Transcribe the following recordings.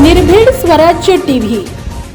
निर्भीड स्वराज्य टीव्ही.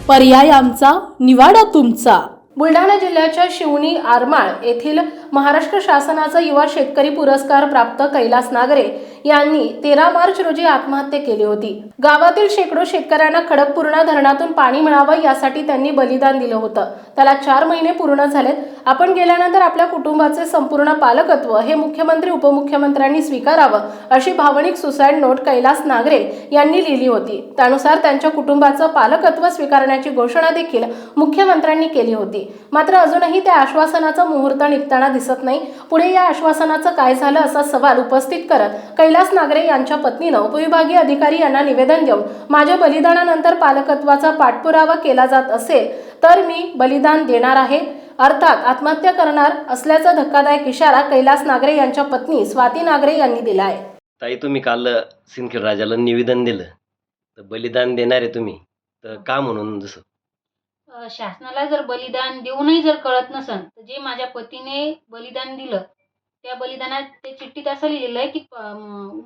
पर्याय आमचा निवाडा तुमचा. बुलढाणा जिल्ह्याच्या शिवणी आरमाळ येथील महाराष्ट्र शासनाचा युवा शेतकरी पुरस्कार प्राप्त कैलास नागरे यांनी तेरा मार्च रोजी आत्महत्या केली होती. गावातील शेकडो शेतकऱ्यांना खडकपूर्णा धरणातून पाणी मिळावं यासाठी त्यांनी बलिदान दिलं होतं. त्याला चार महिने पूर्ण झालेत. आपण गेल्यानंतर आपल्या कुटुंबाचे संपूर्ण पालकत्व हे मुख्यमंत्री उपमुख्यमंत्र्यांनी स्वीकारावं अशी भावनिक सुसाईड नोट कैलास नागरे यांनी लिहिली होती. त्यानुसार त्यांच्या कुटुंबाचं पालकत्व स्वीकारण्याची घोषणा देखील मुख्यमंत्र्यांनी केली होती. मात्र अजूनही त्या आश्वासनाचा मुहूर्त निघताना दिसत नाही. पुढे या आश्वासनाचं काय झालं असा सवाल उपस्थित करत कैलास नागरे यांच्या पत्नीनं उपविभागीय अधिकारी यांना निवेदन देऊन माझ्या बलिदानानंतर पालकत्वाचा पाठपुरावा केला जात असेल तर मी बलिदान देणार आहे. अर्थात आत्महत्या करणार असल्याचा धक्कादायक इशारा कैलास नागरे यांच्या पत्नी स्वाती नागरे यांनी दिला आहे ताई तुम्ही काल सिंदखेड राजाला निवेदन दिलं. तर बलिदान देणार आहे तुम्ही. तर का म्हणून जसं? अ, शासनाला जर बलिदान देऊनही जर कळत नसन तर जे माझ्या पतीने बलिदान दिलं त्या बलिदानात ते चिठ्ठीत असं लिहिलेलं आहे की प-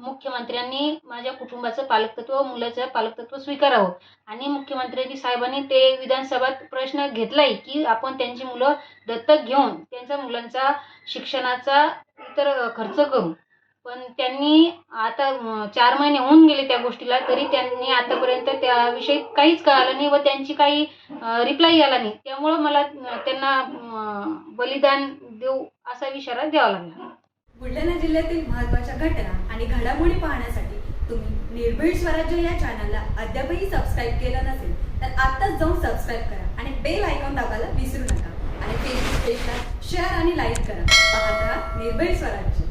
मुख्यमंत्र्यांनी माझ्या कुटुंबाचं पालकत्व मुलाचं पालकत्व स्वीकारावं. आणि मुख्यमंत्र्यांनी साहेबांनी ते विधानसभेत प्रश्न घेतलाय की आपण त्यांची मुलं दत्तक घेऊन त्यांच्या मुलांचा शिक्षणाचा इतर खर्च करू. पण त्यांनी आता चार महिने होऊन गेले त्या गोष्टीला तरी त्यांनी आतापर्यंत त्याविषयी काहीच कळालं नाही व त्यांची काही रिप्लाय आला नाही. त्यामुळं मला त्यांना बलिदान देऊ असा इशारा द्यावा लागला. बुलढाणा जिल्ह्यातील महत्त्वाच्या घटना आणि घडामोडी पाहण्यासाठी तुम्ही निर्भीड स्वराज्य या चॅनलला अद्यापही सबस्क्राईब केलं नसेल तर आत्ताच जाऊन सबस्क्राईब करा आणि बेल आयकॉन दाबायला विसरू नका. आणि फेसबुक पेजला शेअर आणि लाईक करा. पाहत राहा निर्भीड स्वराज्य.